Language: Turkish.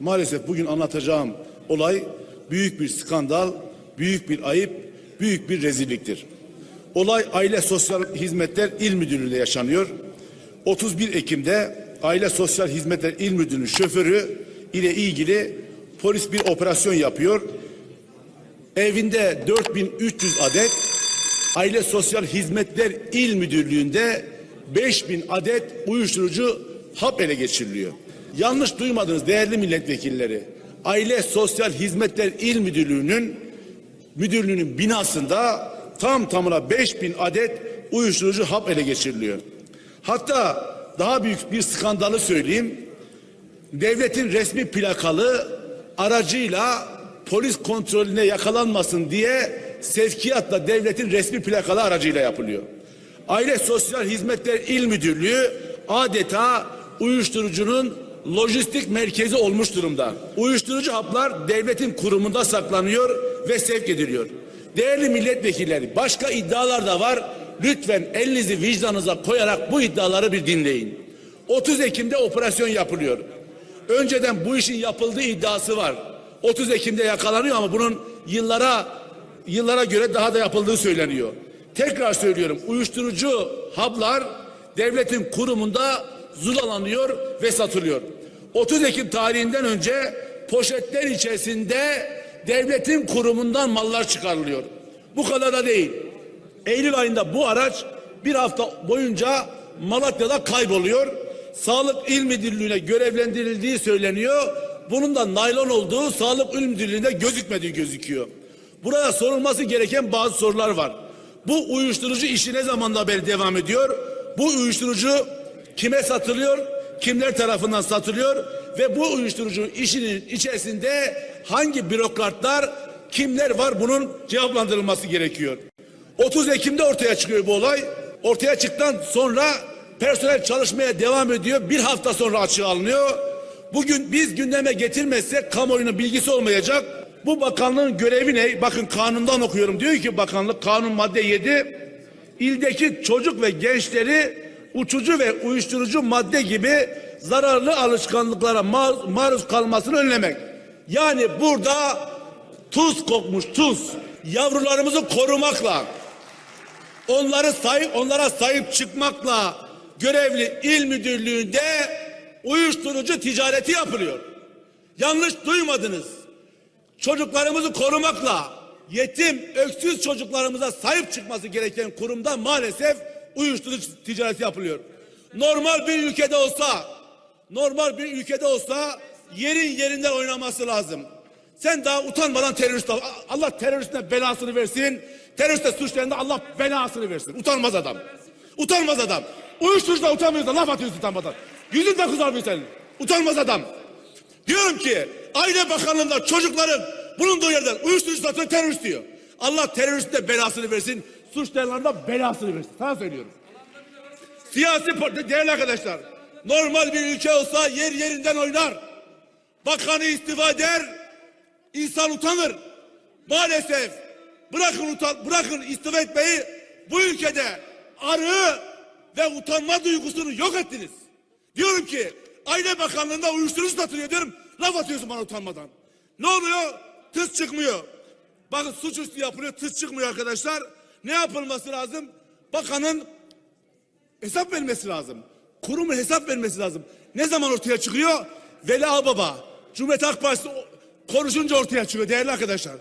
Maalesef bugün anlatacağım olay büyük bir skandal, büyük bir ayıp, büyük bir rezilliktir. Olay Aile Sosyal Hizmetler İl Müdürlüğü'nde yaşanıyor. 31 Ekim'de Aile Sosyal Hizmetler İl Müdürlüğü şoförü ile ilgili polis bir operasyon yapıyor. Evinde 4300 adet, Aile Sosyal Hizmetler İl Müdürlüğü'nde 5000 adet uyuşturucu hap ele geçiriliyor. Yanlış duymadınız değerli milletvekilleri. Aile Sosyal Hizmetler İl Müdürlüğü'nün müdürlüğünün binasında tam tamına 5000 adet uyuşturucu hap ele geçiriliyor. Hatta daha büyük bir skandalı söyleyeyim. Devletin resmi plakalı aracıyla polis kontrolüne yakalanmasın diye sevkiyatla devletin resmi plakalı aracıyla yapılıyor. Aile Sosyal Hizmetler İl Müdürlüğü adeta uyuşturucunun lojistik merkezi olmuş durumda. Uyuşturucu haplar devletin kurumunda saklanıyor ve sevk ediliyor. Değerli milletvekilleri başka iddialar da var. Lütfen elinizi vicdanınıza koyarak bu iddiaları bir dinleyin. 30 Ekim'de operasyon yapılıyor. Önceden bu işin yapıldığı iddiası var. 30 Ekim'de yakalanıyor ama bunun yıllara yıllara göre daha da yapıldığı söyleniyor. Tekrar söylüyorum uyuşturucu haplar devletin kurumunda zulalanıyor ve satılıyor. 30 Ekim tarihinden önce poşetler içerisinde devletin kurumundan mallar çıkarılıyor. Bu kadar da değil. Eylül ayında bu araç bir hafta boyunca Malatya'da kayboluyor. Sağlık İl Müdürlüğü'ne görevlendirildiği söyleniyor. Bunun da naylon olduğu Sağlık İl Müdürlüğü'nde gözükmediği gözüküyor. Burada sorulması gereken bazı sorular var. Bu uyuşturucu işi ne zamandan beri devam ediyor? Bu uyuşturucu kime satılıyor? Kimler tarafından satılıyor? Ve bu uyuşturucu işinin içerisinde hangi bürokratlar, kimler var bunun cevaplandırılması gerekiyor. 30 Ekim'de ortaya çıkıyor bu olay. Ortaya çıktıktan sonra personel çalışmaya devam ediyor. Bir hafta sonra açığa alınıyor. Bugün biz gündeme getirmezsek kamuoyunun bilgisi olmayacak. Bu bakanlığın görevi ne? Bakın kanundan okuyorum. Diyor ki bakanlık kanun madde 7 ildeki çocuk ve gençleri uçucu ve uyuşturucu madde gibi zararlı alışkanlıklara ma- maruz kalmasını önlemek. Yani burada tuz kokmuş tuz. Yavrularımızı korumakla, onları sahip onlara sahip çıkmakla görevli il müdürlüğünde uyuşturucu ticareti yapılıyor. Yanlış duymadınız. Çocuklarımızı korumakla yetim, öksüz çocuklarımıza sahip çıkması gereken kurumda maalesef uyuşturucu ticareti yapılıyor. Normal bir ülkede olsa, normal bir ülkede olsa yerin yerinden oynaması lazım. Sen daha utanmadan terörist ol. Allah teröristine belasını versin. Teröriste suçlarında Allah belasını versin. Utanmaz adam. Utanmaz adam. Uyuşturucuda utanmıyorsan laf atıyorsun utanmadan. Yüzün de kızarmıyor senin. Utanmaz adam. Diyorum ki Aile Bakanlığı'nda çocukların bulunduğu yerden uyuşturucu satıyor terörist diyor. Allah teröriste belasını versin. Suçlayanların da belasını versin. Sana söylüyorum. Siyasi parti değerli arkadaşlar. Normal bir ülke olsa yer yerinden oynar. Bakanı istifa eder. İnsan utanır. Maalesef bırakın utan, bırakın istifa etmeyi bu ülkede arı ve utanma duygusunu yok ettiniz. Diyorum ki Aile Bakanlığı'nda uyuşturucu satılıyor diyorum. Laf atıyorsun bana utanmadan. Ne oluyor? Tıs çıkmıyor. Bakın suçüstü yapılıyor tıs çıkmıyor arkadaşlar. Ne yapılması lazım? Bakanın hesap vermesi lazım. Kurumun hesap vermesi lazım. Ne zaman ortaya çıkıyor? Veli Ağbaba, Cumhuriyet Halk Partisi konuşunca ortaya çıkıyor değerli arkadaşlar.